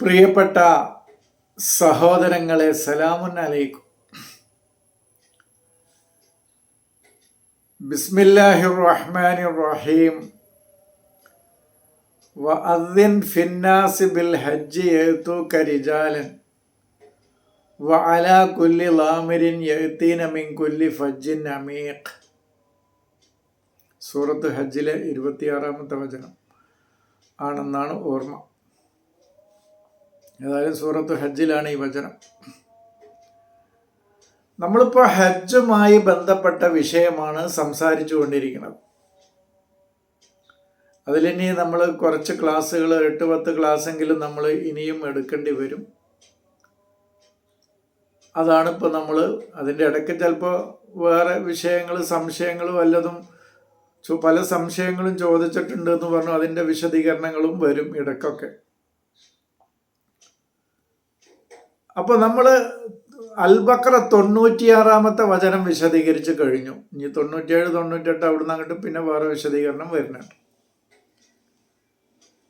പ്രിയപ്പെട്ട സഹോദരങ്ങളെ സലാമുൻ അലൈക്കും. ബിസ്മില്ലാഹിർ റഹ്മാനിർ റഹീം വഅദ്ദിൻ ഫിന്നാസി ബിൽ ഹജ്ജി യഅ്തൂക റിജാലൻ. വഅലാ കുല്ലി ലാമിരിൻ യഅ്തീന മിൻ കുല്ലി ഫജ്ജിൻ അമീഖ്. സൂറത്ത് ഹജ്ജിലെ ഇരുപത്തിയാറാമത്തെ വചനം ആണെന്നാണ് ഓർമ്മ. ഏതായാലും സൂറത്ത് ഹജ്ജിലാണ് ഈ വചനം. നമ്മളിപ്പോൾ ഹജ്ജുമായി ബന്ധപ്പെട്ട വിഷയമാണ് സംസാരിച്ചു കൊണ്ടിരിക്കുന്നത്. അതിലിനി നമ്മൾ കുറച്ച് ക്ലാസ്സുകൾ എട്ട് പത്ത് ക്ലാസ്സെങ്കിലും നമ്മൾ ഇനിയും എടുക്കേണ്ടി വരും. അതാണ് ഇപ്പോൾ നമ്മൾ അതിന്റെ ഇടയ്ക്ക് ചിലപ്പോൾ വേറെ വിഷയങ്ങൾ സംശയങ്ങൾ വല്ലതും പല സംശയങ്ങളും ചോദിച്ചിട്ടുണ്ട് എന്ന് പറഞ്ഞു അതിന്റെ വിശദീകരണങ്ങളും വരും ഇടയ്ക്കൊക്കെ. അപ്പൊ നമ്മൾ അൽബക്ര തൊണ്ണൂറ്റിയാറാമത്തെ വചനം വിശദീകരിച്ച് കഴിഞ്ഞു. ഇനി തൊണ്ണൂറ്റിയേഴ് തൊണ്ണൂറ്റെട്ട് അവിടുന്ന് അങ്ങോട്ട് പിന്നെ വേറെ വിശദീകരണം വരുന്നുണ്ട്.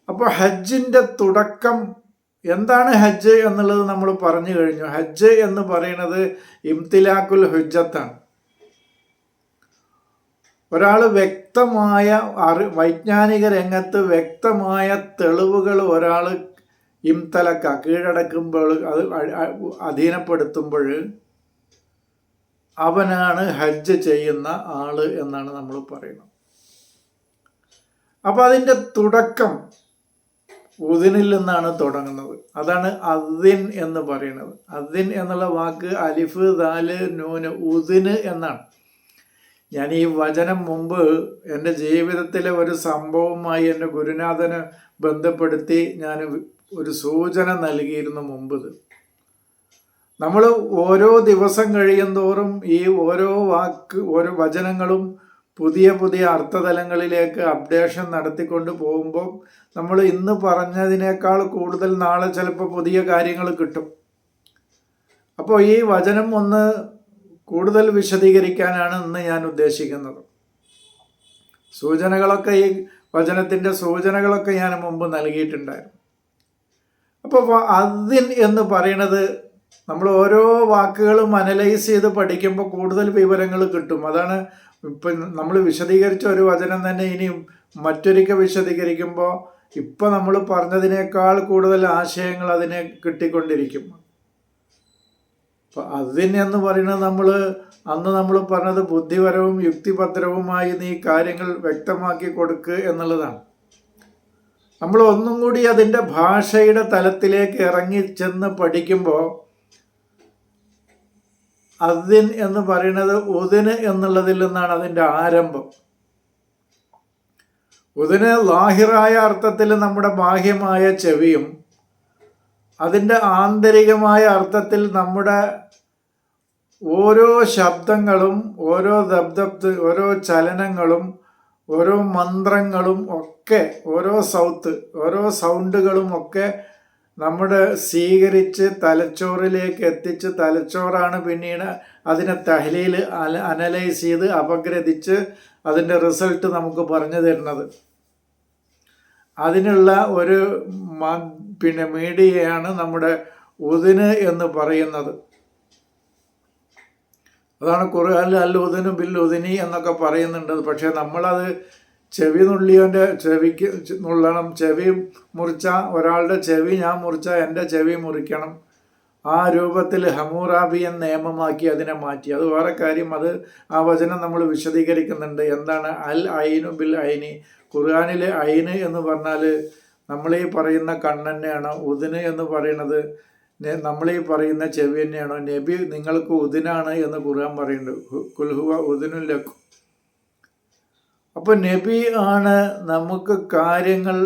അപ്പോൾ ഹജ്ജിന്റെ തുടക്കം എന്താണ് ഹജ്ജ് എന്നുള്ളത് നമ്മൾ പറഞ്ഞു കഴിഞ്ഞു. ഹജ്ജ് എന്ന് പറയുന്നത് ഇംതിലാക്കുൽ ഹുജ്ജത്താണ്. ഒരാൾ വ്യക്തമായ അറി വൈജ്ഞാനിക രംഗത്ത് വ്യക്തമായ തെളിവുകൾ ഒരാൾ ഇംതലക്ക കീഴടക്കുമ്പോൾ അത് അധീനപ്പെടുത്തുമ്പോൾ അവനാണ് ഹജ്ജ് ചെയ്യുന്ന ആൾ എന്നാണ് നമ്മൾ പറയുന്നത്. അപ്പം അതിന്റെ തുടക്കം ഉദിനിൽ നിന്നാണ് തുടങ്ങുന്നത്. അതാണ് അദിൻ എന്ന് പറയുന്നത്. അദിൻ എന്നുള്ള വാക്ക് അലിഫ് ദാൽ നൂന് ഉദിന് എന്നാണ്. ഞാൻ ഈ വചനം മുമ്പ് എന്റെ ജീവിതത്തിലെ ഒരു സംഭവമായി എന്റെ ഗുരുനാഥനെ ബന്ധപ്പെടുത്തി ഞാൻ ഒരു സൂചന നൽകിയിരുന്നു മുമ്പ് ഇത്. നമ്മൾ ഓരോ ദിവസം കഴിയുന്തോറും ഈ ഓരോ വാക്ക് ഓരോ വചനങ്ങളും പുതിയ പുതിയ അർത്ഥതലങ്ങളിലേക്ക് അപ്ഡേഷൻ നടത്തിക്കൊണ്ട് പോകുമ്പോൾ നമ്മൾ ഇന്ന് പറഞ്ഞതിനേക്കാൾ കൂടുതൽ നാളെ ചിലപ്പോൾ പുതിയ കാര്യങ്ങൾ കിട്ടും. അപ്പോൾ ഈ വചനം ഒന്ന് കൂടുതൽ വിശദീകരിക്കാനാണ് ഇന്ന് ഞാൻ ഉദ്ദേശിക്കുന്നത്. സൂചനകളൊക്കെ ഈ വചനത്തിന്റെ സൂചനകളൊക്കെ ഞാൻ മുമ്പ് നൽകിയിട്ടുണ്ടായിരുന്നു. അപ്പോൾ അതിൻ എന്ന് പറയുന്നത് നമ്മൾ ഓരോ വാക്കുകളും അനലൈസ് ചെയ്ത് പഠിക്കുമ്പോൾ കൂടുതൽ വിവരങ്ങൾ കിട്ടും. അതാണ് ഇപ്പം നമ്മൾ വിശദീകരിച്ച ഒരു വചനം തന്നെ ഇനിയും മറ്റൊരിക്കൽ വിശദീകരിക്കുമ്പോൾ ഇപ്പം നമ്മൾ പറഞ്ഞതിനേക്കാൾ കൂടുതൽ ആശയങ്ങൾ അതിനെ കിട്ടിക്കൊണ്ടിരിക്കും. അപ്പം അതിന് എന്ന് പറയുന്നത് നമ്മൾ അന്ന് നമ്മൾ പറഞ്ഞത് ബുദ്ധിപരവും യുക്തിഭദ്രവുമായി നീ കാര്യങ്ങൾ വ്യക്തമാക്കി കൊടുക്കുക എന്നുള്ളതാണ്. നമ്മൾ ഒന്നും കൂടി അതിന്റെ ഭാഷയുടെ തലത്തിലേക്ക് ഇറങ്ങി ചെന്ന് പഠിക്കുമ്പോൾ അതിൻ എന്ന് പറയുന്നത് ഉദിന് എന്നുള്ളതിൽ നിന്നാണ് അതിന്റെ ആരംഭം. ഉദിന് ലാഹിറായ അർത്ഥത്തിൽ നമ്മുടെ ബാഹ്യമായ ചെവിയും അതിന്റെ ആന്തരികമായ അർത്ഥത്തിൽ നമ്മുടെ ഓരോ ശബ്ദങ്ങളും ഓരോ ദബ്ദബ് ഓരോ ചലനങ്ങളും ഓരോ മന്ത്രങ്ങളും ഒക്കെ ഓരോ സൗത്ത് ഓരോ സൗണ്ടുകളും ഒക്കെ നമ്മുടെ സ്വീകരിച്ച് തലച്ചോറിലേക്ക് എത്തിച്ച് തലച്ചോറാണ് പിന്നീട് അതിനെ തഹലീൽ അനലൈസ് ചെയ്ത് അപഗ്രഥിച്ച് അതിന്റെ റിസൾട്ട് നമുക്ക് പറഞ്ഞു തരുന്നത്. അതിനുള്ള ഒരു പിന്നെ മീഡിയയാണ് നമ്മുടെ ഉദിന് എന്ന് പറയുന്നത്. അതാണ് ഖുർആനിൽ അൽ ബില്ലുദിനി എന്നൊക്കെ പറയുന്നുണ്ട്. പക്ഷേ നമ്മളത് ചെവി നുള്ളിയവന്റെ ചെവിക്ക് നുള്ളണം. ചെവി മുറിച്ച ഒരാളുടെ ചെവി ഞാൻ മുറിച്ച എന്റെ ചെവി മുറിക്കണം. ആ രൂപത്തിൽ ഹമൂറാബിയൻ നിയമമാക്കി അതിനെ മാറ്റി. അത് വേറെ കാര്യം. അത് ആ വചനം നമ്മൾ വിശദീകരിക്കുന്നുണ്ട്. എന്താണ്? അൽ ഐനു ബിൽ ഐനി. ഖുർആാനിലെ ഐന് എന്ന് പറഞ്ഞാൽ നമ്മൾ ഈ പറയുന്ന കണ്ണന്നെയാണ് ഉദിന് എന്ന് പറയുന്നത് നമ്മൾ ഈ പറയുന്ന ചെവി തന്നെയാണോ? നബി നിങ്ങൾക്ക് ഉദിനാണ് എന്ന് ഖുർആൻ കുൽഹുവ കുൽഹുവ ഉദിനുല്ലക്കും അപ്പോൾ നബി ആണ് നമുക്ക് കാര്യങ്ങൾ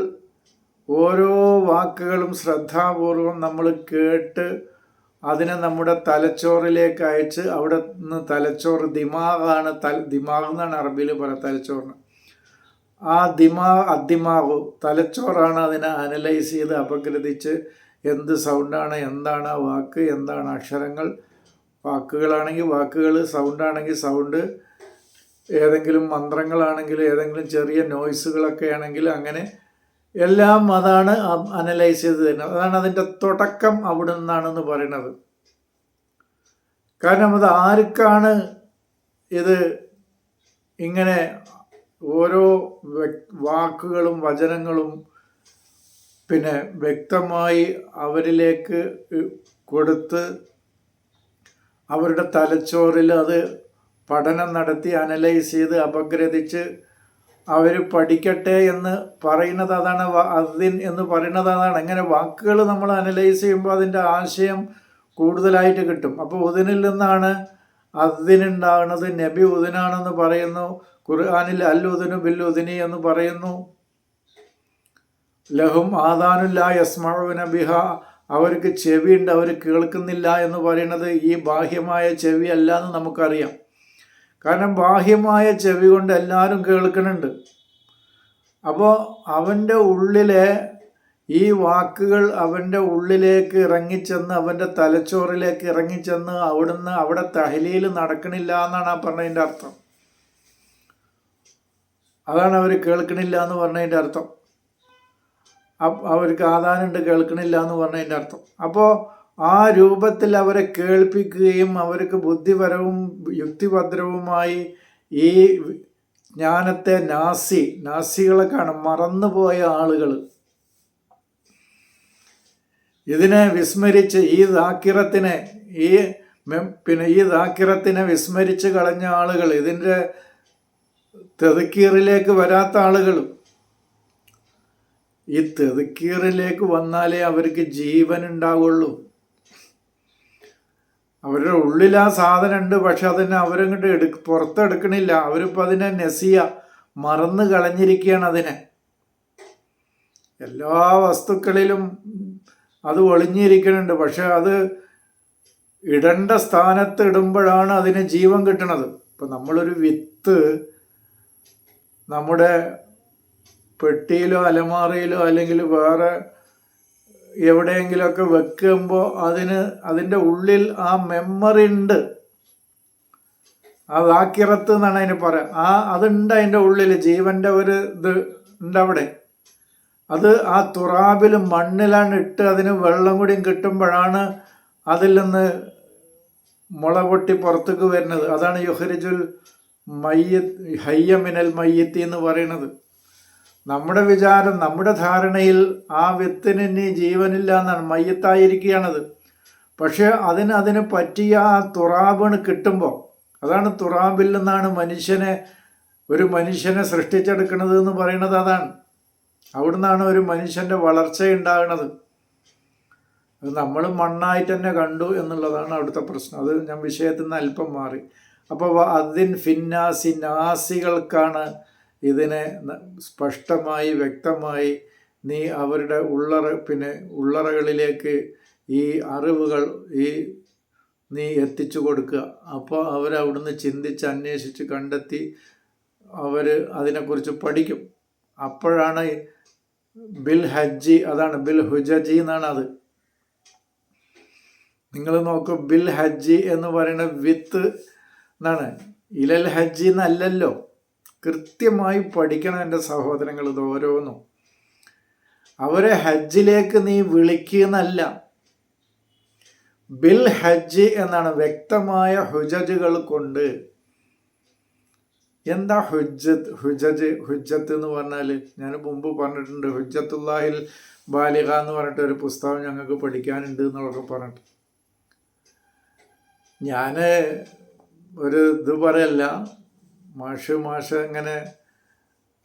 ഓരോ വാക്കുകളും ശ്രദ്ധാപൂർവം നമ്മൾ കേട്ട് അതിനെ നമ്മുടെ തലച്ചോറിലേക്ക് അയച്ച് അവിടെ നിന്ന് തലച്ചോറ് ദിമാഗാണ്. തൽ ദിമാഗ് എന്നാണ് അറബിയിൽ പറയുക തലച്ചോറിന്. ആ ദിമാ അദിമാവ് തലച്ചോറാണ് അതിനെ അനലൈസ് ചെയ്ത് അപഗ്രഥിച്ച് എന്ത് സൗണ്ടാണ് എന്താണ് ആ വാക്ക് എന്താണ് അക്ഷരങ്ങൾ? വാക്കുകളാണെങ്കിൽ വാക്കുകൾ സൗണ്ടാണെങ്കിൽ സൗണ്ട് ഏതെങ്കിലും മന്ത്രങ്ങളാണെങ്കിൽ ഏതെങ്കിലും ചെറിയ നോയ്സുകളൊക്കെ ആണെങ്കിൽ അങ്ങനെ എല്ലാം അതാണ് അനലൈസ് ചെയ്ത് തരുന്നത്. അതാണ് അതിന്റെ തുടക്കം അവിടെ നിന്നാണെന്ന് പറയുന്നത്. കാരണം അത് ആർക്കാണ് ഇത് ഇങ്ങനെ ഓരോ വാക്കുകളും വചനങ്ങളും പിന്നെ വ്യക്തമായി അവരിലേക്ക് കൊടുത്ത് അവരുടെ തലച്ചോറിൽ അത് പഠനം നടത്തി അനലൈസ് ചെയ്ത് അപഗ്രഥിച്ച് അവർ പഠിക്കട്ടെ എന്ന് പറയുന്നത് അതാണ് അതിൻ എന്ന് പറയുന്നത് അതാണ്. അങ്ങനെ വാക്കുകൾ നമ്മൾ അനലൈസ് ചെയ്യുമ്പോൾ അതിന്റെ ആശയം കൂടുതലായിട്ട് കിട്ടും. അപ്പോൾ ഉദിനിൽ നിന്നാണ് അതിനുണ്ടാകുന്നത്. നബി ഉദിനാണെന്ന് പറയുന്നു. ഖുർആാനിൽ അൽ ഉദിനു ബിൽ എന്ന് പറയുന്നു. ലഹും ആദാനുല്ല യസ്മഴുന ബിഹ. അവർക്ക് ചെവിയുണ്ട് അവർ കേൾക്കുന്നില്ല എന്ന് പറയുന്നത് ഈ ബാഹ്യമായ ചെവി അല്ല എന്ന് നമുക്കറിയാം. കാരണം ബാഹ്യമായ ചെവി കൊണ്ട് എല്ലാവരും കേൾക്കുന്നുണ്ട്. അപ്പോൾ അവന്റെ ഉള്ളിലെ ഈ വാക്കുകൾ അവന്റെ ഉള്ളിലേക്ക് ഇറങ്ങിച്ചെന്ന് അവന്റെ തലച്ചോറിലേക്ക് ഇറങ്ങിച്ചെന്ന് അവിടുന്ന് അവിടെ തഹലിയിൽ നടക്കണില്ല എന്നാണ് ആ പറഞ്ഞതിന്റെ അർത്ഥം. അതാണ് അവർ കേൾക്കണില്ല എന്ന് പറഞ്ഞതിന്റെ അർത്ഥം. അവർക്ക് ആദാനുണ്ട് കേൾക്കണില്ല എന്ന് പറഞ്ഞതിന്റെ അർത്ഥം. അപ്പോൾ ആ രൂപത്തിൽ അവരെ കേൾപ്പിക്കുകയും അവർക്ക് ബുദ്ധിപരവും യുക്തിഭദ്രവുമായി ഈ ജ്ഞാനത്തെ നാസി നാസികളെ കാണും മറന്നുപോയ ആളുകൾ ഇതിനെ വിസ്മരിച്ച് ഈ ദാക്കിറത്തിനെ ഈ പിന്നെ ഈ ദാക്കിറത്തിനെ വിസ്മരിച്ച് കളഞ്ഞ ആളുകൾ ഇതിന്റെ തെതുക്കീറിലേക്ക് വരാത്ത ആളുകളും. ഈ തെതുക്കീറിലേക്ക് വന്നാലേ അവർക്ക് ജീവൻ ഉണ്ടാവുള്ളൂ അവരുടെ ഉള്ളിൽ ആ സാധനം ഉണ്ട് പക്ഷെ അതിനെ അവരങ്ങോട്ട് എടു പുറത്തെടുക്കണില്ല. അവരിപ്പോൾ അതിനെ നെസിയ മറന്നു കളഞ്ഞിരിക്കുകയാണ് അതിനെ. എല്ലാ വസ്തുക്കളിലും അത് ഒളിഞ്ഞിരിക്കുന്നുണ്ട് പക്ഷെ അത് ഇടേണ്ട സ്ഥാനത്ത് ഇടുമ്പോഴാണ് അതിന് ജീവൻ കിട്ടണത്. ഇപ്പം നമ്മളൊരു വിത്ത് നമ്മുടെ പെട്ടിയിലോ അലമാറയിലോ അല്ലെങ്കിൽ വേറെ എവിടെയെങ്കിലുമൊക്കെ വെക്കുമ്പോൾ അതിന് അതിന്റെ ഉള്ളിൽ ആ മെമ്മറി ഉണ്ട്. ആ വാക്കിറത്ത് എന്നാണ് അതിന് പറയാം. ആ അതുണ്ട് അതിന്റെ ഉള്ളിൽ ജീവന്റെ ഒരു ഇത് ഉണ്ട് അവിടെ. അത് ആ തുറാബിലും മണ്ണിലാണ് ഇട്ട് അതിന് വെള്ളം കൂടിയും കിട്ടുമ്പോഴാണ് അതിൽ നിന്ന് മുള പൊട്ടി പുറത്തേക്ക് വരുന്നത്. അതാണ് യുഹരിജുൽ മയ്യത്ത് ഹയ്യമിനൽ മയ്യത്തി എന്ന് പറയുന്നത്. നമ്മുടെ വിചാരം നമ്മുടെ ധാരണയിൽ ആ വിത്തിന് ഇനി ജീവനില്ല എന്നാണ്. മയ്യത്തായിരിക്കുകയാണത്. പക്ഷെ അതിന് അതിന് പറ്റിയ ആ തുറാബിന് കിട്ടുമ്പോൾ അതാണ് തുറാബിൽ നിന്നാണ് മനുഷ്യനെ ഒരു മനുഷ്യനെ സൃഷ്ടിച്ചെടുക്കുന്നത് എന്ന് പറയുന്നത് അതാണ്. അവിടുന്നാണ് ഒരു മനുഷ്യന്റെ വളർച്ച ഉണ്ടാകുന്നത്. അത് നമ്മൾ മണ്ണായിട്ട് തന്നെ കണ്ടു എന്നുള്ളതാണ് അവിടുത്തെ പ്രശ്നം. അത് ഞാൻ വിഷയത്തിൽ നിന്ന് അല്പം മാറി. അപ്പോൾ അതിൻ ഫിന്നാസി നാസികൾക്കാണ് ഇതിനെ സ്പഷ്ടമായി വ്യക്തമായി നീ അവരുടെ ഉള്ളറ പിന്നെ ഉള്ളറകളിലേക്ക് ഈ അറിവുകൾ ഈ നീ എത്തിച്ചു കൊടുക്കുക. അപ്പോൾ അവരവിടുന്ന് ചിന്തിച്ച് അന്വേഷിച്ച് കണ്ടെത്തി അവർ അതിനെക്കുറിച്ച് പഠിക്കും. അപ്പോഴാണ് ബിൽ ഹജ്ജി അതാണ് ബിൽ ഹുജജി എന്നാണ് അത്. നിങ്ങൾ നോക്കൂ ബിൽ ഹജ്ജി എന്ന് പറയുന്ന വിത്ത് എന്നാണ്. ഇലൽ ഹജ്ജി എന്നല്ലല്ലോ. കൃത്യമായി പഠിക്കണം എന്റെ സഹോദരങ്ങൾ ഇത് ഓരോന്നും. അവരെ ഹജ്ജിലേക്ക് നീ വിളിക്കുന്നല്ല. ബിൽ ഹജ്ജ് എന്നാണ് വ്യക്തമായ ഹുജജുകൾ കൊണ്ട്. എന്താ ഹുജ്ജത്ത് ഹുജജ് ഹുജ്ജത്ത് എന്ന് പറഞ്ഞാൽ ഞാൻ മുമ്പ് പറഞ്ഞിട്ടുണ്ട് ഹുജ്ജത്തുല്ലാഹിൽ ബാലിക എന്ന് പറഞ്ഞിട്ട് ഒരു പുസ്തകം ഞങ്ങൾക്ക് പഠിക്കാനുണ്ട് എന്നുള്ളതൊക്കെ പറഞ്ഞിട്ട്. ഞാൻ ഒരു ഇത് പറയല്ല മാഷ് മാഷ് ഇങ്ങനെ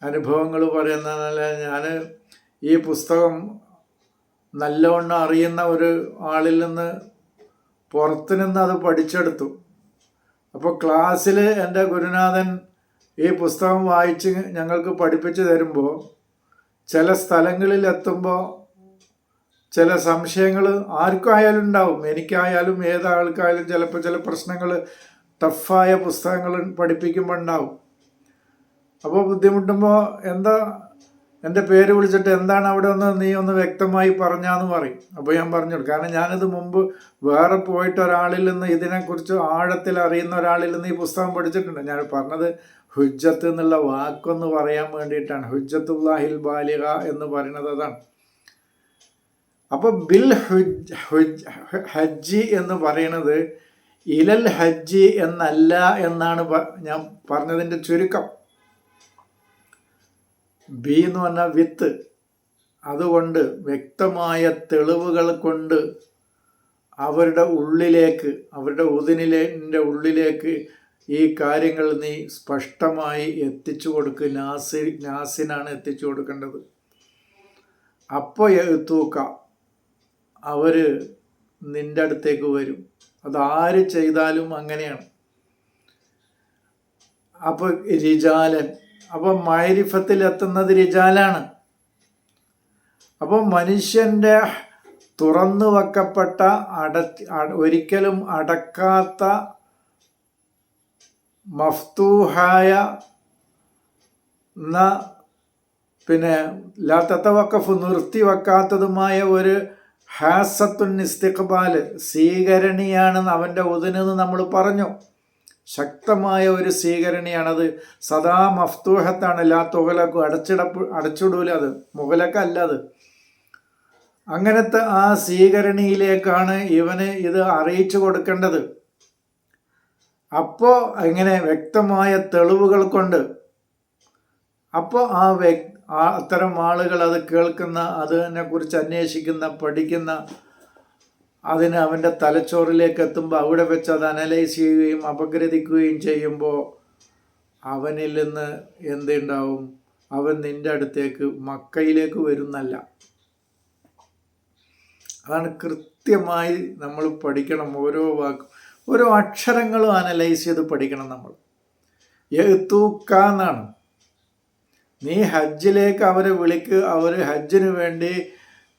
അനുഭവങ്ങൾ പറയുന്നതല്ല ഞാൻ ഈ പുസ്തകം നല്ലവണ്ണം അറിയുന്ന ഒരു ആളിൽ നിന്ന് പുറത്തു നിന്ന് അത് പഠിച്ചെടുത്തു. അപ്പോൾ ക്ലാസ്സിൽ എന്റെ ഗുരുനാഥൻ ഈ പുസ്തകം വായിച്ച് ഞങ്ങൾക്ക് പഠിപ്പിച്ചു തരുമ്പോൾ ചില സ്ഥലങ്ങളിൽ എത്തുമ്പോൾ ചില സംശയങ്ങൾ ആർക്കായാലും ഉണ്ടാവും എനിക്കായാലും ഏതാൾക്കായാലും ചിലപ്പോൾ ചില പ്രശ്നങ്ങൾ ടഫായ പുസ്തകങ്ങൾ പഠിപ്പിക്കുമ്പോൾ ഉണ്ടാവും. അപ്പോൾ ബുദ്ധിമുട്ടുമ്പോൾ എന്താ എന്റെ പേര് വിളിച്ചിട്ട് എന്താണ് അവിടെ ഒന്ന് നീ ഒന്ന് വ്യക്തമായി പറഞ്ഞാന്ന് പറയും. അപ്പോൾ ഞാൻ പറഞ്ഞു കാരണം ഞാനിത് മുമ്പ് വേറെ പോയിട്ട് ഒരാളിൽ നിന്ന് ഇതിനെക്കുറിച്ച് ആഴത്തിൽ അറിയുന്ന ഒരാളിൽ നിന്ന് ഈ പുസ്തകം പഠിച്ചിട്ടുണ്ട്. ഞാൻ പറഞ്ഞത് ഹുജ്ജത്ത് എന്നുള്ള വാക്കൊന്ന് പറയാൻ വേണ്ടിയിട്ടാണ്. ഹുജ്ജത്തുല്ലാഹിൽ ബാലിക എന്ന് പറയുന്നത് അതാണ്. അപ്പോൾ ബിൽ ഹുജ് ഹുജ് ഹജ്ജി എന്ന് പറയുന്നത് ഇലൽ ഹജ്ജ് എന്നല്ല എന്നാണ് ഞാൻ പറഞ്ഞതിന്റെ ചുരുക്കം. ബി എന്ന് പറഞ്ഞാൽ വിത്ത്. അതുകൊണ്ട് വ്യക്തമായ തെളിവുകൾ കൊണ്ട് അവരുടെ ഉള്ളിലേക്ക് അവരുടെ ഉദിനിലെ ഉള്ളിലേക്ക് ഈ കാര്യങ്ങൾ നീ സ്പഷ്ടമായി എത്തിച്ചു കൊടുക്കുക നാസി നാസിനാണ് എത്തിച്ചു കൊടുക്കേണ്ടത്. അപ്പോൾ തൂക്ക. അവർ നിന്റെ അടുത്തേക്ക് വരും. അതാര് ചെയ്താലും അങ്ങനെയാണ്. അപ്പോൾ രിജാലൻ അപ്പോൾ മൈരിഫത്തിൽ എത്തുന്നത് രിജാലാണ്. അപ്പോൾ മനുഷ്യന്റെ തുറന്നു വെക്കപ്പെട്ട അട ഒരിക്കലും അടക്കാത്ത മഫ്തൂഹായ എന്ന പിന്നെ ലാത്തത്ത വക്കഫ് നിർത്തി വെക്കാത്തതുമായ ഒരു ഹാസത്തുൻ ഇസ്തിഖ്ബാൽ സ്വീകരണിയാണെന്ന് അവന്റെ ഉദനെന്ന് നമ്മൾ പറഞ്ഞു. ശക്തമായ ഒരു സ്വീകരണിയാണത്. സദാ മഫ്തൂഹത്താണ്. ലാ തുകലക്കു അടച്ചിടപ്പ് അടച്ചിടൂല അത്. മുകലക്കല്ല അത്. അങ്ങനത്തെ ആ സ്വീകരണിയിലേക്കാണ് ഇവന് ഇത് അറിയിച്ചു കൊടുക്കേണ്ടത്. അപ്പോൾ അങ്ങനെ വ്യക്തമായ തെളിവുകൾ കൊണ്ട് അപ്പോൾ ആ വ്യക് ആ അത്തരം ആളുകൾ അത് കേൾക്കുന്ന അതിനെ കുറിച്ച് അന്വേഷിക്കുന്ന പഠിക്കുന്ന അതിന് അവന്റെ തലച്ചോറിലേക്ക് എത്തുമ്പോൾ അവിടെ വെച്ച് അത് അനലൈസ് ചെയ്യുകയും അപഗ്രഥിക്കുകയും ചെയ്യുമ്പോൾ അവനിൽ നിന്ന് എന്തുണ്ടാവും? അവൻ നിന്റെ അടുത്തേക്ക് മക്കയിലേക്ക് വരുന്നല്ല. അതാണ് കൃത്യമായി നമ്മൾ പഠിക്കണം ഓരോ വാക്കും. ഓരോ അക്ഷരങ്ങളും അനലൈസ് ചെയ്ത് പഠിക്കണം നമ്മൾ. എഴുത്തൂക്ക എന്നാണ് നീ ഹജ്ജിലേക്ക് അവരെ വിളിക്ക്. അവർ ഹജ്ജിന് വേണ്ടി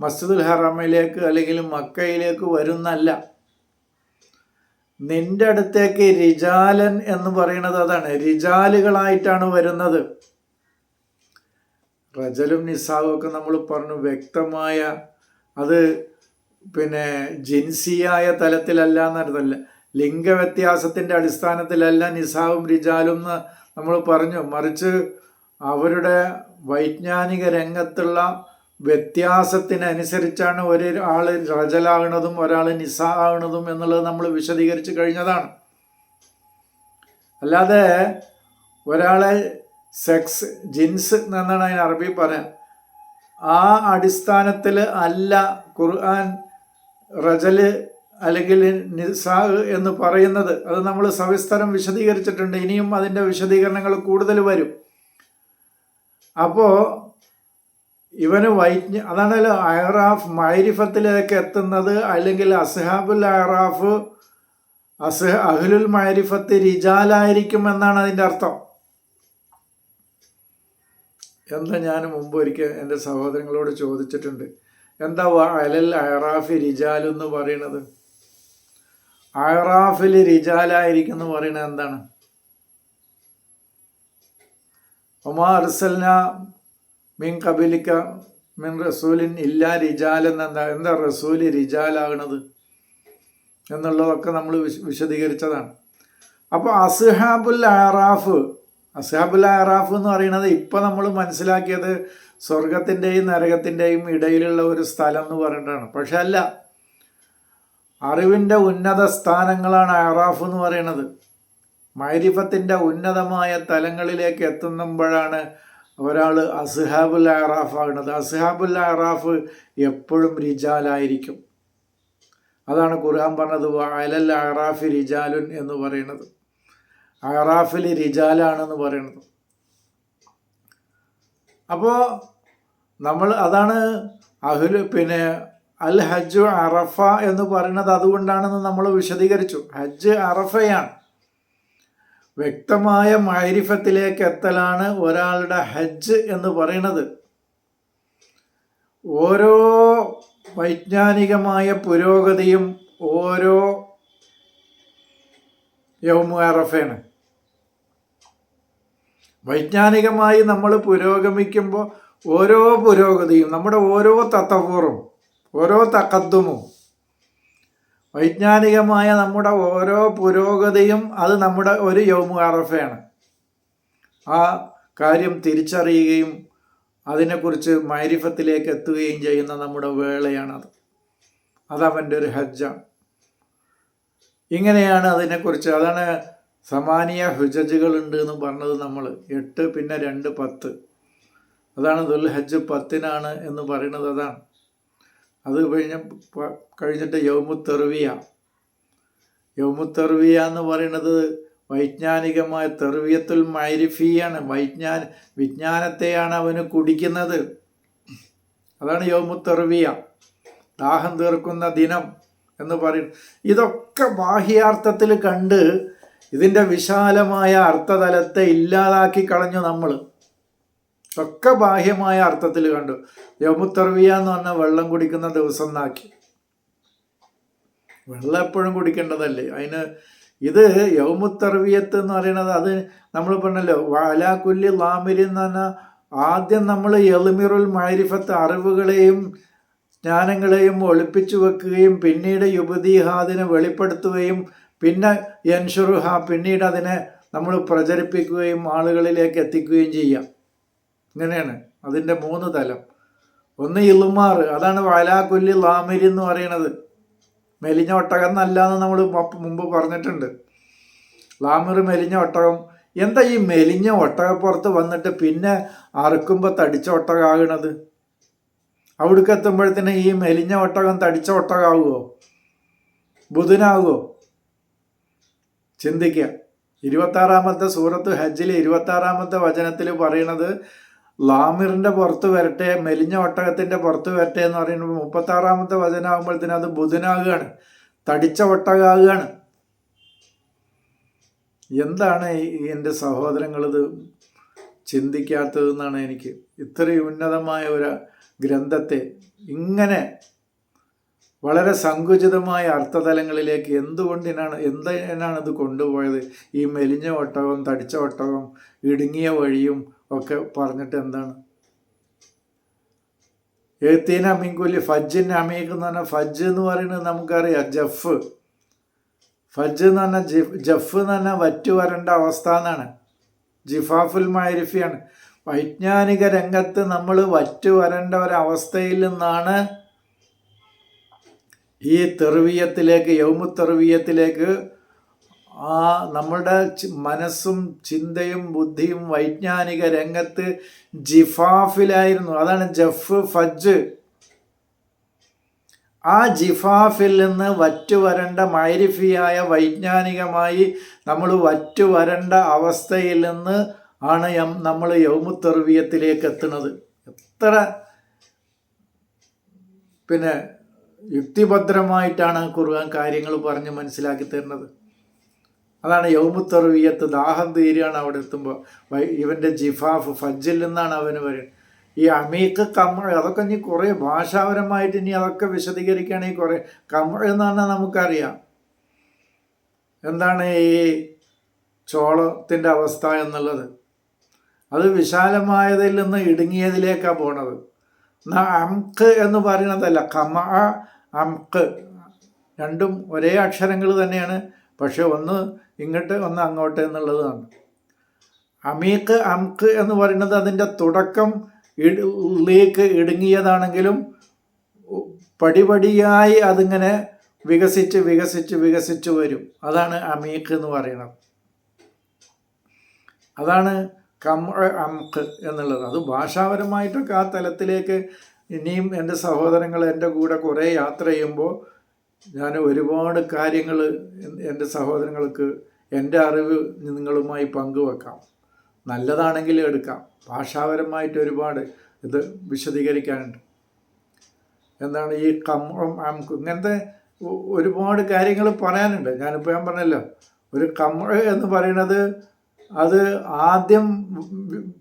മസ്ജിദുൽ ഹറമയിലേക്ക് അല്ലെങ്കിൽ മക്കയിലേക്ക് വരുന്നല്ല. നിന്റെ അടുത്തേക്ക് റിജാലൻ എന്ന് പറയുന്നത് അതാണ്. റിജാലുകളായിട്ടാണ് വരുന്നത്. റജലും നിസാവും ഒക്കെ നമ്മൾ പറഞ്ഞു വ്യക്തമായ അത് പിന്നെ ജിൻസിയായ തലത്തിലല്ല എന്നർത്ഥമല്ല ലിംഗവ്യത്യാസത്തിന്റെ അടിസ്ഥാനത്തിലല്ല നിസാവും റിജാലും എന്ന് നമ്മൾ പറഞ്ഞു. മറിച്ച് അവരുടെ വൈജ്ഞാനിക രംഗത്തുള്ള വ്യത്യാസത്തിനനുസരിച്ചാണ് ഒരാൾ രജലാകുന്നതും ഒരാൾ നിസ ആകണതും എന്നുള്ളത് നമ്മൾ വിശദീകരിച്ച് കഴിഞ്ഞതാണ്. അല്ലാതെ ഒരാളെ സെക്സ് ജിൻസ് എന്നാണ് അതിന് അറബി പറയാൻ ആ അടിസ്ഥാനത്തിൽ അല്ല ഖുർആൻ റജൽ അല്ലെങ്കിൽ നിസാ എന്ന് പറയുന്നത്. അത് നമ്മൾ സവിസ്തരം വിശദീകരിച്ചിട്ടുണ്ട്. ഇനിയും അതിന്റെ വിശദീകരണങ്ങൾ കൂടുതൽ വരും. അപ്പോൾ ഇവന് വൈജ്ഞ അതാണല്ലോ അഹ്റാഫ് മൈരിഫത്തിലേക്ക് എത്തുന്നത് അല്ലെങ്കിൽ അസ്ഹാബുൽ അഹ്റാഫ് അസ്ഹ അഹ്ലുൽ മൈരിഫത്ത് റിജാലായിരിക്കും എന്നാണ് അതിന്റെ അർത്ഥം. എന്താ ഞാൻ മുമ്പ് ഒരിക്കൽ എന്റെ സഹോദരങ്ങളോട് ചോദിച്ചിട്ടുണ്ട് എന്താ അലൽ അഹ്റാഫ് റിജാൽ എന്ന് പറയണത് അഹ്റാഫിൽ റിജാലായിരിക്കും എന്ന് പറയണത് എന്താണ്? ഒമാ മിൻ റസൂലിൻ ഇല്ലാ റിജാൽ എന്താ എന്താ റസൂൽ റിജാലാകണത് എന്നുള്ളതൊക്കെ നമ്മൾ വിശദീകരിച്ചതാണ്. അപ്പോൾ അസ്ഹാബുൽ ആറാഫ് അസ്ഹാബുൽ ആറാഫ് എന്ന് പറയുന്നത് ഇപ്പം നമ്മൾ മനസ്സിലാക്കിയത് സ്വർഗത്തിന്റെയും നരകത്തിന്റെയും ഇടയിലുള്ള ഒരു സ്ഥലം എന്ന് പറഞ്ഞിട്ടാണ്. പക്ഷെ അല്ല അറിവിന്റെ ഉന്നത സ്ഥാനങ്ങളാണ് ആറാഫ് എന്ന് പറയുന്നത്. മൈരിഫത്തിന്റെ ഉന്നതമായ തലങ്ങളിലേക്ക് എത്തുമ്പോഴാണ് ഒരാൾ അസ്ഹാബുൽ അറാഫ് ആകുന്നത്. അസ്ഹാബുൽ അറാഫ് എപ്പോഴും റിജാലായിരിക്കും. അതാണ് ഖുർആൻ പറഞ്ഞത് അലൽ അറാഫി റിജാലുൻ എന്ന് പറയുന്നത്. അറാഫിൽ റിജാലാണെന്ന് പറയുന്നത്. അപ്പോൾ നമ്മൾ അതാണ് അഹുൽ പിന്നെ അൽ ഹജ്ജു അറഫ എന്ന് പറയുന്നത് അതുകൊണ്ടാണെന്ന് നമ്മൾ വിശദീകരിച്ചു. ഹജ്ജ് അറഫയാണ്. വ്യക്തമായ മൈരിഫത്തിലേക്ക് എത്തലാണ് ഒരാളുടെ ഹജ്ജ് എന്ന് പറയുന്നത്. ഓരോ വൈജ്ഞാനികമായ പുരോഗതിയും ഓരോ യൗമുറഫയാണ് വൈജ്ഞാനികമായി നമ്മൾ പുരോഗമിക്കുമ്പോൾ ഓരോ പുരോഗതിയും നമ്മുടെ ഓരോ തത്തപൂർവം ഓരോ തക്കദ്ദുമും വൈജ്ഞാനികമായ നമ്മുടെ ഓരോ പുരോഗതിയും അത് നമ്മുടെ ഒരു യൗമുഖാറഫയാണ് ആ കാര്യം തിരിച്ചറിയുകയും അതിനെക്കുറിച്ച് മൈരിഫത്തിലേക്ക് എത്തുകയും ചെയ്യുന്ന നമ്മുടെ വേളയാണത്. അതവന്റെ ഒരു ഹജ്ജാണ്. ഇങ്ങനെയാണ് അതിനെക്കുറിച്ച് അതാണ് സമാനിയ ഹുജജുകളുണ്ട് എന്ന് പറഞ്ഞത് നമ്മൾ. എട്ട് പിന്നെ രണ്ട് പത്ത്. അതാണ് ദുൽഹജ്ജ് പത്തിനാണ് എന്ന് പറയുന്നത് അതാണ്. അത് കഴിഞ്ഞ കഴിഞ്ഞിട്ട് യൗമുത്തെറിവിയ യൗമുത്തെറിവിയ എന്ന് പറയുന്നത് വൈജ്ഞാനികമായ തെറിവിയത്തുൽ മൈരിഫിയാണ്. വൈജ്ഞാന വിജ്ഞാനത്തെയാണ് അവന് കുടിക്കുന്നത്. അതാണ് യൗമുത്തെറിവിയ ദാഹം തീർക്കുന്ന ദിനം എന്ന് പറയും ഇതൊക്കെ ബാഹ്യാർത്ഥത്തിൽ കണ്ട് ഇതിന്റെ വിശാലമായ അർത്ഥതലത്തെ ഇല്ലാതാക്കി കളഞ്ഞു നമ്മൾ ഒക്കെ ബാഹ്യമായ അർത്ഥത്തിൽ കണ്ടു. യമുത്തർവിയ എന്ന് പറഞ്ഞാൽ വെള്ളം കുടിക്കുന്ന ദിവസം എന്നാക്കി. വെള്ളം എപ്പോഴും കുടിക്കേണ്ടതല്ലേ? അതിന് ഇത് യൗമുത്തർവിയത്ത് എന്ന് പറയുന്നത് അത് നമ്മൾ പറഞ്ഞല്ലോ വാലാക്കുല്ലി ലാമിരി എന്ന് പറഞ്ഞാൽ ആദ്യം നമ്മൾ എളിമിറുൽ മൈരിഫത്ത് അറിവുകളെയും ജ്ഞാനങ്ങളെയും ഒളിപ്പിച്ചു വെക്കുകയും പിന്നീട് യുവതീഹാദിനെ വെളിപ്പെടുത്തുകയും പിന്നെ യൻഷുറുഹ പിന്നീട് അതിനെ നമ്മൾ പ്രചരിപ്പിക്കുകയും ആളുകളിലേക്ക് എത്തിക്കുകയും ചെയ്യാം. ഇങ്ങനെയാണ് അതിന്റെ മൂന്ന് തലം. ഒന്ന് ഇളുമാർ അതാണ് വാലാകുല്ലി ലാമിരി എന്ന് പറയണത് മെലിഞ്ഞ ഒട്ടകം എന്നല്ലാന്ന് നമ്മൾ മുമ്പ് പറഞ്ഞിട്ടുണ്ട്. ലാമിർ മെലിഞ്ഞ ഒട്ടകം. എന്താ ഈ മെലിഞ്ഞ ഒട്ടകപ്പുറത്ത് വന്നിട്ട് പിന്നെ അറുക്കുമ്പോൾ തടിച്ച ഒട്ടകാകണത്? അവിടേക്ക് എത്തുമ്പോഴത്തേന് ഈ മെലിഞ്ഞ ഒട്ടകം തടിച്ച ഒട്ടകാവുമോ ബുധനാകുമോ ചിന്തിക്കുക ഇരുപത്താറാമത്തെ സൂറത്ത് ഹജ്ജിൽ ഇരുപത്താറാമത്തെ വചനത്തിൽ പറയണത് ലാമിറിന്റെ പുറത്ത് വരട്ടെ മെലിഞ്ഞ ഒട്ടകത്തിന്റെ പുറത്ത് വരട്ടെ എന്ന് പറയുമ്പോൾ മുപ്പത്തി ആറാമത്തെ വചനാകുമ്പോഴത്തേന് അത് ബുധനാകുകയാണ് തടിച്ച ഒട്ടകാകുകയാണ്. എന്താണ് എന്റെ സഹോദരങ്ങൾ ഇത് ചിന്തിക്കാത്തതെന്നാണ് എനിക്ക് ഇത്രയും ഉന്നതമായ ഒരു ഗ്രന്ഥത്തെ ഇങ്ങനെ വളരെ സങ്കുചിതമായ അർത്ഥതലങ്ങളിലേക്ക് എന്തുകൊണ്ടിനാണ് എന്തിനാണ് ഇത് കൊണ്ടുപോയത്? ഈ മെലിഞ്ഞ ഒട്ടകവും തടിച്ച ഒട്ടകവും ഇടുങ്ങിയ വഴിയും ഒക്കെ പറഞ്ഞിട്ട് എന്താണ്? എഴുത്തീൻ അമീൻകുലി ഫജ്ജിൻ അമീഖ് എന്ന് പറഞ്ഞാൽ ഫജ്ജ് എന്ന് പറയുന്നത് നമുക്കറിയാം ജഫ്. ഫജ്ജ് എന്ന് പറഞ്ഞാൽ ജഫ് എന്ന് പറഞ്ഞാൽ വറ്റു വരേണ്ട അവസ്ഥ എന്നാണ്. ജിഫാഫുൽ മാരിഫിയാണ്. വൈജ്ഞാനിക രംഗത്ത് നമ്മൾ വറ്റു വരേണ്ട ഒരവസ്ഥയിൽ നിന്നാണ് ഈ തെറുവിയത്തിലേക്ക് യൗമു തെറുവിയത്തിലേക്ക് ആ നമ്മളുടെ മനസ്സും ചിന്തയും ബുദ്ധിയും വൈജ്ഞാനിക രംഗത്ത് ജിഫാഫിലായിരുന്നു. അതാണ് ജഫ് ഫജ് ആ ജിഫാഫിൽ നിന്ന് വറ്റുവരണ്ട മൈരിഫിയായ വൈജ്ഞാനികമായി നമ്മൾ വറ്റുവരണ്ട അവസ്ഥയിൽ നിന്ന് ആണ് നമ്മൾ യൗമുത്തർവീയത്തിലേക്ക് എത്തുന്നത്. എത്ര പിന്നെ യുക്തിഭദ്രമായിട്ടാണ് കുറുവാൻ കാര്യങ്ങൾ പറഞ്ഞ് മനസ്സിലാക്കി തരുന്നത്. അതാണ് യൗമുത്തറവിയത്ത് ദാഹം തീരുകയാണ് അവിടെ എത്തുമ്പോൾ ഇവന്റെ ജിഫാഫ് ഫജ്ജിൽ നിന്നാണ് അവന് പറയുന്നത് ഈ അമീക്ക് കമ്മഴ് അതൊക്കെ ഇനി കുറേ ഭാഷാപരമായിട്ട് ഇനി അതൊക്കെ വിശദീകരിക്കുകയാണെങ്കിൽ കുറേ കമ്മഴ് എന്ന് പറഞ്ഞാൽ നമുക്കറിയാം. എന്താണ് ഈ ചോളത്തിന്റെ അവസ്ഥ എന്നുള്ളത്? അത് വിശാലമായതിൽ നിന്ന് ഇടുങ്ങിയതിലേക്കാണ് പോണത്. എന്നാൽ അംക്ക് എന്ന് പറയുന്നതല്ല കമ അംക്ക് രണ്ടും ഒരേ അക്ഷരങ്ങൾ തന്നെയാണ്. പക്ഷെ ഒന്ന് ഇങ്ങോട്ട് ഒന്ന് അങ്ങോട്ട് എന്നുള്ളതാണ്. അമീക്ക് അംക്ക് എന്ന് പറയുന്നത് അതിന്റെ തുടക്കം ലേക്ക് ഇടുങ്ങിയതാണെങ്കിലും പടിപടിയായി അതിങ്ങനെ വികസിച്ച് വികസിച്ച് വികസിച്ച് വരും. അതാണ് അമീക്ക് എന്ന് പറയുന്നത്. അതാണ് കം അംക്ക് എന്നുള്ളത്. അത് ഭാഷാപരമായിട്ടൊക്കെ ആ തലത്തിലേക്ക് ഇനിയും എന്റെ സഹോദരങ്ങൾ എന്റെ കൂടെ കുറേ യാത്ര ചെയ്യുമ്പോൾ ഞാൻ ഒരുപാട് കാര്യങ്ങൾ എന്റെ സഹോദരങ്ങൾക്ക് എന്റെ അറിവ് നിങ്ങളുമായി പങ്കുവെക്കാം. നല്ലതാണെങ്കിൽ എടുക്കാം. ഭാഷാപരമായിട്ട് ഒരുപാട് ഇത് വിശദീകരിക്കാനുണ്ട്. എന്താണ് ഈ കമ്മം അംക്ക് ഇങ്ങനത്തെ ഒരുപാട് കാര്യങ്ങൾ പറയാനുണ്ട്. ഞാനിപ്പോൾ ഞാൻ പറഞ്ഞല്ലോ ഒരു കമ്മ എന്ന് പറയുന്നത് അത് ആദ്യം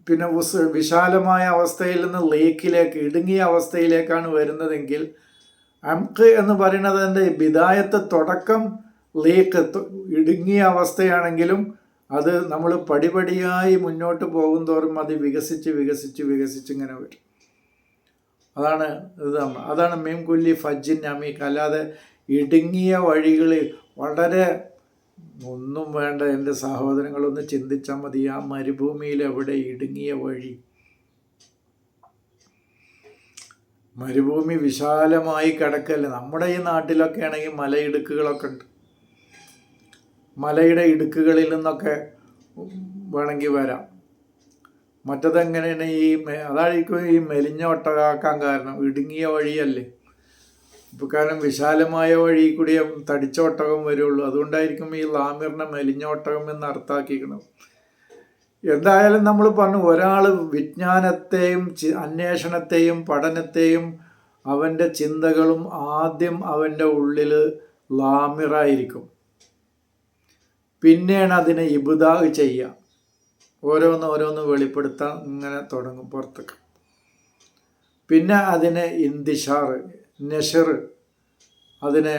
പിന്നെ വിശാലമായ അവസ്ഥയിൽ നിന്ന് ലേക്കിലേക്ക് ഇടുങ്ങിയ അവസ്ഥയിലേക്കാണ് വരുന്നതെങ്കിൽ അംക്ക് എന്ന് പറയുന്നത് എന്റെ വിദായത്തെ തുടക്കം ലീക്ക് ഇടുങ്ങിയ അവസ്ഥയാണെങ്കിലും അത് നമ്മൾ പടിപടിയായി മുന്നോട്ട് പോകും തോറും അത് വികസിച്ച് വികസിച്ച് വികസിച്ച് ഇങ്ങനെ വരും. അതാണ് ഇത് അതാണ് മീം കുല്ലി ഫജ്ജിൻ അമീഖ്. അല്ലാതെ ഇടുങ്ങിയ വഴികളിൽ വളരെ ഒന്നും വേണ്ട എന്റെ സഹോദരങ്ങളൊന്ന് ചിന്തിച്ചാൽ മതി. ആ മരുഭൂമിയിൽ എവിടെ ഇടുങ്ങിയ വഴി? മരുഭൂമി വിശാലമായി കിടക്കല്ലേ? നമ്മുടെ ഈ നാട്ടിലൊക്കെ ആണെങ്കിൽ മലയിടുക്കുകളൊക്കെ ഉണ്ട്. മലയുടെ ഇടുക്കുകളിൽ നിന്നൊക്കെ വേണമെങ്കിൽ വരാം. മറ്റതെങ്ങനെയാണ് ഈ അതായിരിക്കും ഈ മെലിഞ്ഞ ഒട്ടകാക്കാൻ കാരണം. ഇടുങ്ങിയ വഴിയല്ലേ. ഇപ്പം കാരണം വിശാലമായ വഴി കൂടിയ തടിച്ച ഒട്ടകം വരുള്ളൂ. അതുകൊണ്ടായിരിക്കും ഈ ലാമിറിനെ മെലിഞ്ഞ ഒട്ടകം എന്ന് അർത്ഥാക്കിക്കണം എന്തായാലും നമ്മൾ പറഞ്ഞു ഒരാൾ വിജ്ഞാനത്തെയും അന്വേഷണത്തെയും പഠനത്തെയും അവന്റെ ചിന്തകളും ആദ്യം അവന്റെ ഉള്ളിൽ ലാമിറായിരിക്കും. പിന്നെയാണ് അതിനെ ഇബുദാഹ് ചെയ്യുക. ഓരോന്ന് ഓരോന്ന് വെളിപ്പെടുത്താൻ ഇങ്ങനെ തുടങ്ങും പുറത്തേക്ക്. പിന്നെ അതിനെ ഇന്തിഷാർ നെഷർ അതിനെ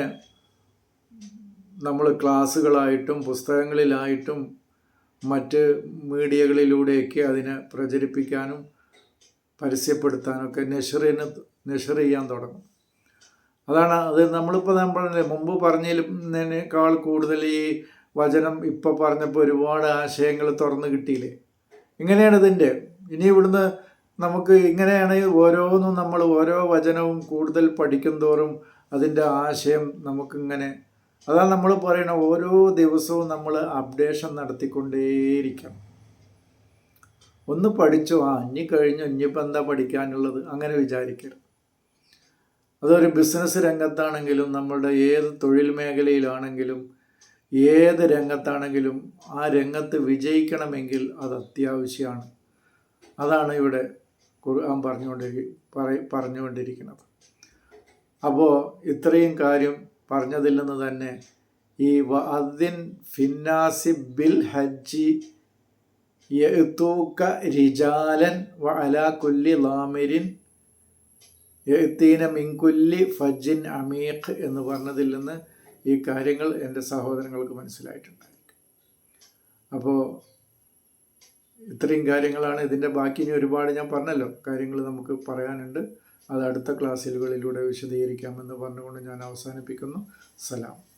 നമ്മൾ ക്ലാസ്സുകളായിട്ടും പുസ്തകങ്ങളിലായിട്ടും മറ്റ് മീഡിയകളിലൂടെയൊക്കെ അതിനെ പ്രചരിപ്പിക്കാനും പരസ്യപ്പെടുത്താനൊക്കെ നെഷറിന് നെഷർ ചെയ്യാൻ തുടങ്ങും. അതാണ് അത് നമ്മളിപ്പോൾ നമ്മൾ മുമ്പ് പറഞ്ഞതിനേക്കാൾ കൂടുതൽ ഈ വചനം ഇപ്പോൾ പറഞ്ഞപ്പോൾ ഒരുപാട് ആശയങ്ങൾ തുറന്നു കിട്ടിയില്ലേ? ഇങ്ങനെയാണ് ഇതിന്റെ ഇനി ഇവിടുന്ന് നമുക്ക് ഇങ്ങനെയാണ് ഓരോന്നും നമ്മൾ ഓരോ വചനവും കൂടുതൽ പഠിക്കും തോറും അതിന്റെ ആശയം നമുക്കിങ്ങനെ അതാണ് നമ്മൾ പറയണ ഓരോ ദിവസവും നമ്മൾ അപ്ഡേഷൻ നടത്തിക്കൊണ്ടേയിരിക്കണം. ഒന്ന് പഠിച്ചു? ആ ഇനി കഴിഞ്ഞു? ഇനിയിപ്പോൾ എന്താ പഠിക്കാനുള്ളത്? അങ്ങനെ വിചാരിക്കരുത്. അതൊരു ബിസിനസ് രംഗത്താണെങ്കിലും നമ്മളുടെ ഏത് തൊഴിൽ മേഖലയിലാണെങ്കിലും ഏത് രംഗത്താണെങ്കിലും ആ രംഗത്ത് വിജയിക്കണമെങ്കിൽ അത് അത്യാവശ്യമാണ്. അതാണ് ഇവിടെ ഖുർആൻ പറഞ്ഞുകൊണ്ടിരി പറ- പറഞ്ഞുകൊണ്ടിരിക്കുന്നത് അപ്പോൾ ഇത്രയും കാര്യം പറഞ്ഞതിൽ നിന്ന് തന്നെ ഈ വഅദ്ദിൻ ഫിന്നാസി ബിൽ ഹജ്ജി യഅ്തൂക റിജാലൻ വഅലാ അലാ കുല്ലി ലാമിരിൻ യഅ്തീന മിൻകുല്ലി ഫജ്ജിൻ അമീഖ് എന്ന് പറഞ്ഞതിൽ നിന്ന് ഈ കാര്യങ്ങൾ എന്റെ സഹോദരങ്ങൾക്ക് മനസ്സിലായിട്ടുണ്ടായിരിക്കും. അപ്പോൾ ഇത്രയും കാര്യങ്ങളാണ് ഇതിന്റെ ബാക്കി ഇനി ഒരുപാട് ഞാൻ പറഞ്ഞല്ലോ. കാര്യങ്ങൾ നമുക്ക് പറയാനുണ്ട്. അത് അടുത്ത ക്ലാസ്സുകളിലൂടെ വിശദീകരിക്കാമെന്ന് പറഞ്ഞുകൊണ്ട് ഞാൻ അവസാനിപ്പിക്കുന്നു. സലാം.